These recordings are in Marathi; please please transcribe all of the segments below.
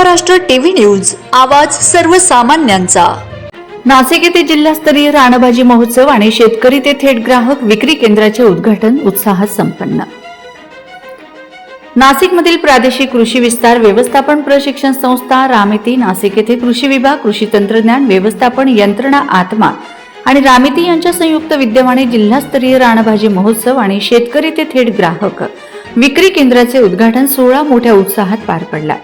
महाराष्ट्र टीव्ही न्यूज आवाज सर्वसामान्यांचा. नाशिक येथे जिल्हास्तरीय राणभाजी महोत्सव आणि शेतकरी ते थेट ग्राहक विक्री केंद्राचे उद्घाटन उत्साहात संपन्न. नाशिकमधील प्रादेशिक कृषी विस्तार व्यवस्थापन प्रशिक्षण संस्था रामेती नाशिक येथे कृषी विभाग कृषी तंत्रज्ञान व्यवस्थापन यंत्रणा आत्मा आणि रामेती यांच्या संयुक्त विद्यमाने जिल्हास्तरीय राणभाजी महोत्सव आणि शेतकरी ते थेट ग्राहक विक्री केंद्राचे उद्घाटन सोळा मोठ्या उत्साहात पार पडला.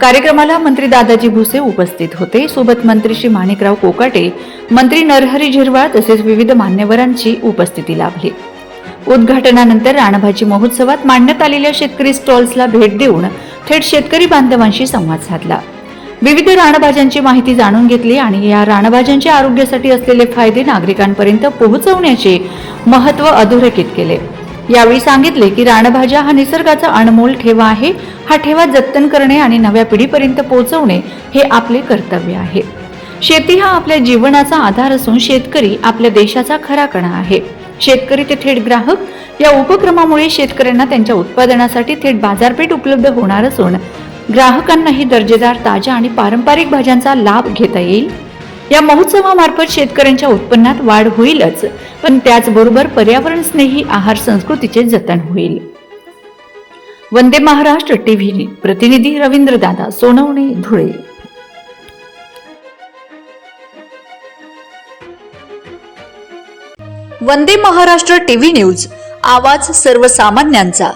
कार्यक्रमाला मंत्री दादाजी भुसे उपस्थित होते. सोबत मंत्री श्री माणिकराव कोकाटे मंत्री नरहरी झिरवाळ तसेच विविध मान्यवरांची उपस्थिती लाभली. उद्घाटनानंतर राणभाजी महोत्सवात मांडण्यात आलेल्या शेतकरी स्टॉल्सला भेट देऊन थेट शेतकरी बांधवांशी संवाद साधला. विविध राणभाज्यांची माहिती जाणून घेतली आणि या राणभाज्यांच्या आरोग्यासाठी असलेले फायदे नागरिकांपर्यंत पोहोचवण्याचे महत्त्व अधोरेखित केले. यावेळी सांगितले की राणभाज्या हा निसर्गाचा अनमोल ठेवा आहे. हा ठेवा जतन करणे आणि नव्या पिढीपर्यंत पोहोचवणे हे आपले कर्तव्य आहे. शेती हा आपल्या जीवनाचा आधार असून शेतकरी आपल्या देशाचा खरा कणा आहे. शेतकरी ते थेट ग्राहक. या उपक्रमामुळे शेतकऱ्यांना त्यांच्या उत्पादनासाठी थेट बाजारपेठ उपलब्ध होणार असून ग्राहकांनाही दर्जेदार ताज्या आणि पारंपरिक भाज्यांचा लाभ घेता येईल. या महोत्सवामार्फत शेतकऱ्यांच्या उत्पन्नात वाढ होईलच पण त्याचबरोबर पर्यावरण स्नेही आहार संस्कृतीचे जतन होईल. वंदे महाराष्ट्र टीव्ही प्रतिनिधी रवींद्र दादा सोनवणे धुळे. वंदे महाराष्ट्र टीव्ही न्यूज आवाज सर्वसामान्यांचा.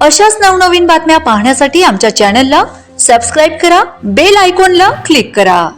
अशाच नवनवीन बातम्या पाहण्यासाठी आमच्या चॅनलला सबस्क्राईब करा बेल आयकॉनला क्लिक करा.